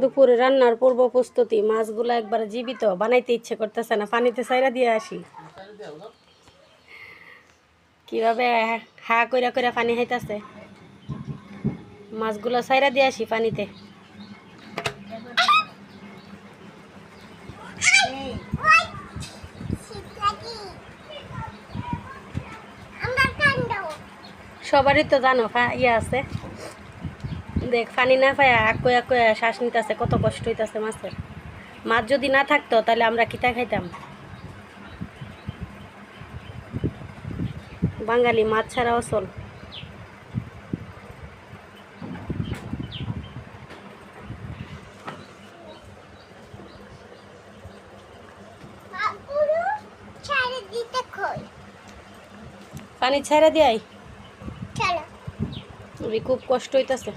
দুপুরে রান্নার পূর্ব প্রস্তুতি, মাছগুলো একবার জীবিত, বানাইতে ইচ্ছে করতেছে না, পানিতে সাইরা দিয়ে আসি। কীভাবে হা কইরা কইরা পানি খাইতেছে? মাছগুলো সাইরা দিয়ে আসি পানিতে। সবারই তো জানো ইয়ে আছে। দেখ পানি না পায় আকয়া আকয়া শ্বাস নিতেছে কত কষ্ট হইতাছে মাছের। মাছ যদি না থাকতো তাহলে আমরা কিতা খাইতাম? বাঙালি মাছ ছাড়া অচল। পানি ছেড়ে। দিয়াই খুব কষ্ট হইতাছে।